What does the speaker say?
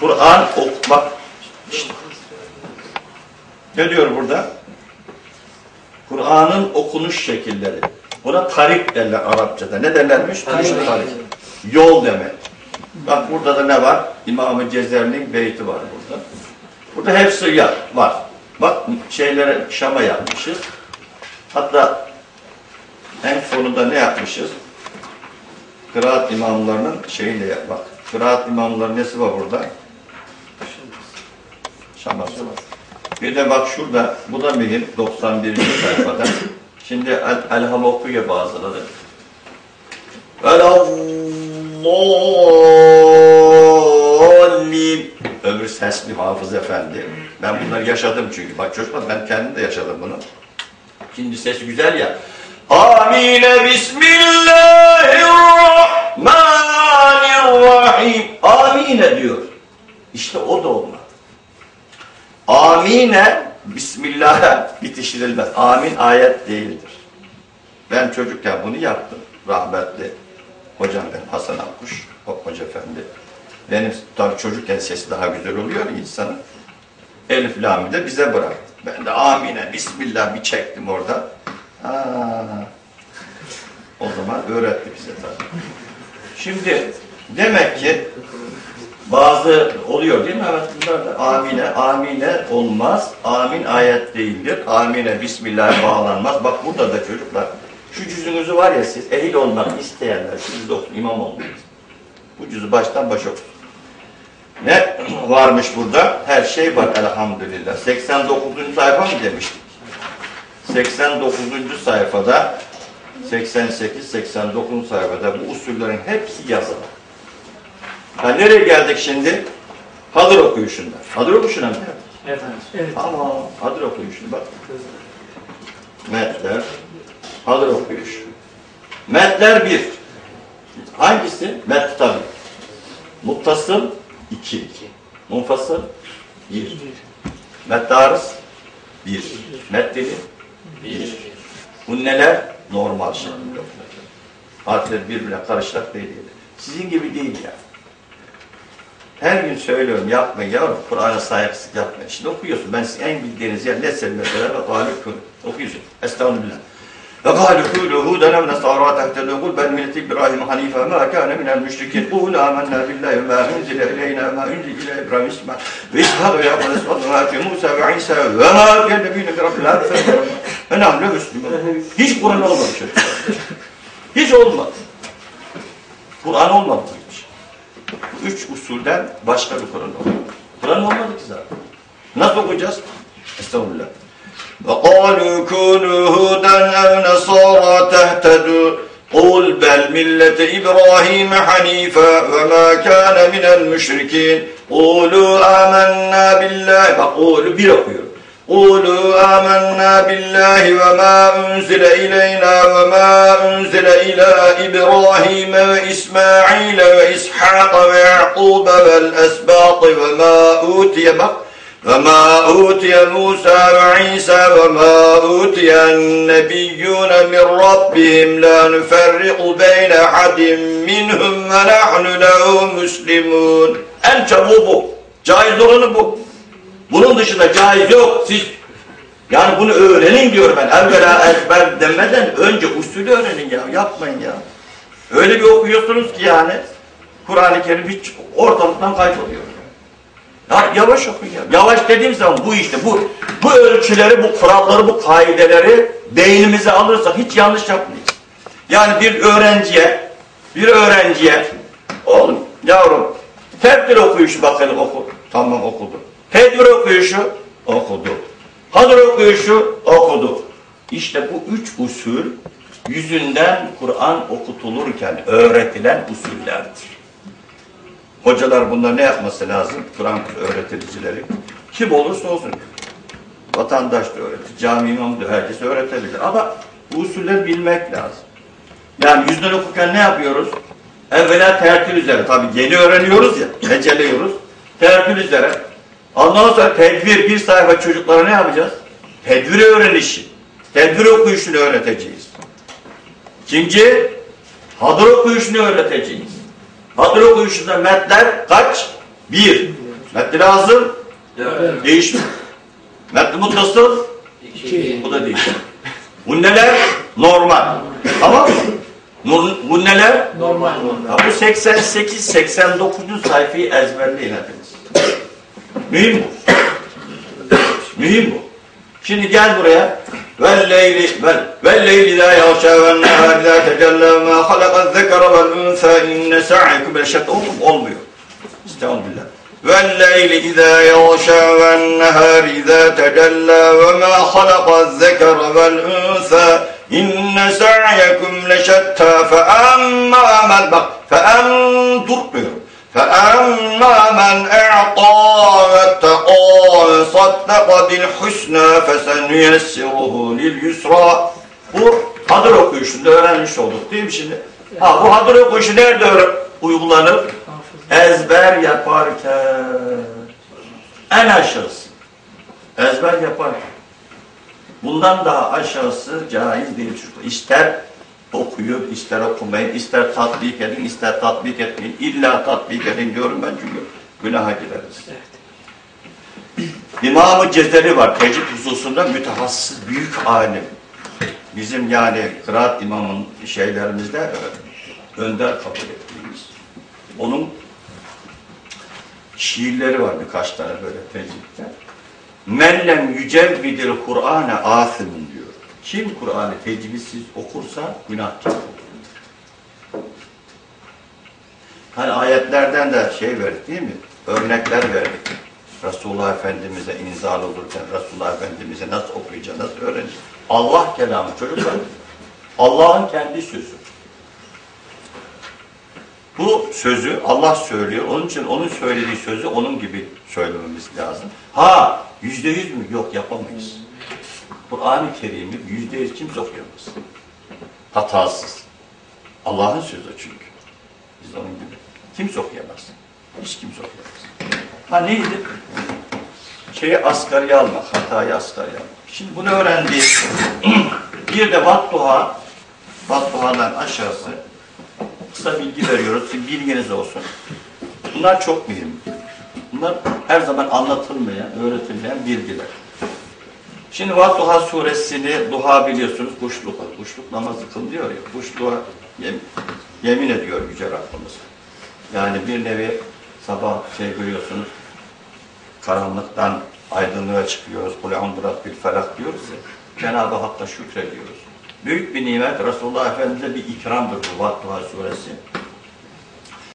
Kur'an okumak işte. Ne diyor burada? Kur'an'ın okunuş şekilleri. Buna tarik derler Arapçada. Ne derlermiş? Tarik. tarik. Yol demek. Bak burada da ne var? İmam-ı Cezer'in beyti var burada. Burada hepsi var. Bak şeylere Şam'a yapmışız. Hatta en sonunda ne yapmışız? Kıraat imamlarının şeyiyle yap. Kıraat imamlarının nesi var burada? Şaması var. Bir de bak şurada, bu da mühim, 91. sayfada. Şimdi El, Elham okuyor bazıları. Velallâlim. Öbür sesli Hafız Efendi. Ben bunları yaşadım çünkü. Bak çocuklar ben kendim de yaşadım bunu. Şimdi sesi güzel ya. Amine Bismillahirrahmanirrahim. Amine diyor. İşte o da olmadı. Amine Bismillah'a bitiştirilmez. Amin ayet değildir. Ben çocukken bunu yaptım. Rahmetli hocam ben Hasan Akkuş, Hoca Efendi. Benim tabii çocukken sesi daha güzel oluyor insanın. Elif Lami de bize bıraktı. Ben de Amine, Bismillah bir çektim orada. Aa, o zaman öğretti bize tabii. Şimdi demek ki bazı oluyor değil mi? Evet bunlar da amine, amine olmaz. Amin ayet değildir. Amine, Bismillah bağlanmaz. Bak burada da çocuklar, şu cüzünüzü var ya siz, ehil olmak isteyenler, siz de okuyun, imam olmayız. Bu cüzü baştan başa okuyun. Ne varmış burada? Her şey var elhamdülillah. 89. sayfa mı demiştik? 89. sayfada 88-89 sayfada bu usullerin hepsi yazılı. Ha nereye geldik şimdi? Hadır okuyuşunda. Hadır okuyuşuna mı geldik? Evet. evet. Tamam. Hadır okuyuşuna bak. Metler. Hadır okuyuş. Metler bir. Hangisi? Met tabi. Muttasıl iki. Munfasıl bir. Mettarız bir. Meddeli bir. Bu neler? Normal okunacak. Harfler birbirine karışarak değil. Sizin gibi değil yani. Her gün söylüyorum yapmayın yavrum. Kur'an'a saygısızlık yapmayın. Şimdi okuyorsun. Ben sizin en bildiğiniz yer ne mesela ve galip okuyorsun. Estağfurullah. Ve galip kulu huden em nesara tehtedû kul ben milleti İbrahim hanife ma kâne minel müşrikin. Kul amennâ billahi ve ma unzile ileyna ve ma unzile ile İbrahim İsmail. Ve ishâdu ya esfadu ve hâfi Musa ve İsa ve ma kâne nebîne bi rabbil âlem. Ve nahnu müslümün. Hiç Kur'an çocuklar. Hiç olmadı. Kur'an olmadı üç usulden başka bir Kur'an olmadı. Kur'an olmadı ki zaten. Nasıl okuyacağız? Estağfurullah. وقالوا كونوا هودا أو نصارى تهتدوا قل بل ملة إبراهيم حنيفا وما كان من المشركين قولوا آمنا بالله بقول bir okuyor. قولوا آمنا بالله وما أنزل إلينا وما أنزل إلى إبراهيم وإسماعيل وإسحاق ويعقوب والأسباط وما أوتي وما أوتي موسى وعيسى وما أوتي النبيون من ربهم لا نفرق بين أحد منهم ونحن له مسلمون En çabuğu bu. Caiz bu. Bunun dışında caiz yok. Siz yani bunu öğrenin diyor ben. Evvela ezber demeden önce usulü öğrenin ya. Yapmayın ya. Öyle bir okuyorsunuz ki yani Kur'an-ı Kerim hiç ortalıktan kayboluyor. Ya yavaş okun ya. Yavaş dediğim zaman bu işte bu bu ölçüleri, bu kuralları, bu kaideleri beynimize alırsak hiç yanlış yapmayız. Yani bir öğrenciye bir öğrenciye oğlum yavrum tedbir okuyuşu bakalım oku. Tamam okudu. Tedbir okuyuşu okudu. Hadır okuyuşu okudu. İşte bu üç usul yüzünden Kur'an okutulurken öğretilen usullerdir. Hocalar bunlar ne yapması lazım? Kur'an öğreticileri. Kim olursa olsun. Vatandaş da öğretir, cami imamı da herkes öğretebilir. Ama bu usulleri bilmek lazım. Yani yüzden okurken ne yapıyoruz? Evvela tertil üzere. Tabi yeni öğreniyoruz ya, heceliyoruz. Tertil üzere. Ondan sonra tedbir bir sayfa çocuklara ne yapacağız? Tedbir öğrenişi. Tedbir okuyuşunu öğreteceğiz. İkinci, hadır okuyuşunu öğreteceğiz. Hadır okuyuşunda metler kaç? Bir. Metni lazım. Dört. Değişmiyor. Metni muttasıl. İki. Bu da değişmiyor. Bu neler? Normal. Tamam mı? Bu neler? Normal. Ya bu 88-89. sayfayı ezberleyin hepiniz. Mühim bu. Mühim bu. Şimdi gel buraya. Vel leyli vel vel leyli la yavşa vel nehar la tecella ma halaka zekara vel unsa inne sa'yekum leşet okum olmuyor. İstağfurullah. Vel leyli izâ yavşa vel nehar izâ tecella ve ma halaka zekara vel unsa inne sa'yekum leşetta. فأما من أعطى واتقى وصدق بالحسنى فسنيسره لليسرى Bu hadır okuyuşunda öğrenmiş olduk değil mi şimdi? Ha bu hadır okuyuşu nerede öğren- uygulanır? Ezber yaparken en aşağısı. Ezber yaparken. Bundan daha aşağısı caiz değil çocuklar. İster okuyun, ister okumayın, ister tatbik edin, ister tatbik etmeyin. İlla tatbik edin diyorum ben çünkü günaha gireriz. İmam-ı Cezeri var. Tecid hususunda mütehassıs büyük alim. Bizim yani kıraat imamın şeylerimizde e, önder kabul ettiğimiz. Onun şiirleri var birkaç tane böyle tecidde. Mellem yücevvidil Kur'ane asimin diyor. Kim Kur'an'ı tecvidsiz okursa günahkar olur. Hani ayetlerden de şey verdik değil mi? Örnekler verdik. Resulullah Efendimiz'e inzal olurken Resulullah Efendimiz'e nasıl okuyacağız, nasıl öğreneceğiz? Allah kelamı çocuklar. Allah'ın kendi sözü. Bu sözü Allah söylüyor. Onun için onun söylediği sözü onun gibi söylememiz lazım. Ha yüzde yüz mü? Yok yapamayız. Kur'an-ı Kerim'i yüzde yüz kimse okuyamaz. Hatasız. Allah'ın sözü çünkü. Biz onun gibi. Kimse okuyamaz. Hiç kimse okuyamaz. Ha neydi? Şeyi asgari almak, hatayı asgari almak. Şimdi bunu öğrendik. bir de Vattuha, Vattuha'dan aşağısı kısa bilgi veriyoruz. Bilginiz olsun. Bunlar çok mühim. Bunlar her zaman anlatılmayan, öğretilmeyen bilgiler. Şimdi Vattuha suresini duha biliyorsunuz kuşluk. Kuşluk namazı kıl diyor ya. Kuşluğa yem, yemin ediyor Yüce Rabbimiz. Yani bir nevi sabah şey görüyorsunuz karanlıktan aydınlığa çıkıyoruz. Kule undurat bil felak diyoruz ya. Cenab-ı Hakk'a şükrediyoruz. Büyük bir nimet Resulullah Efendimiz'e bir ikramdır bu Vattuha suresi.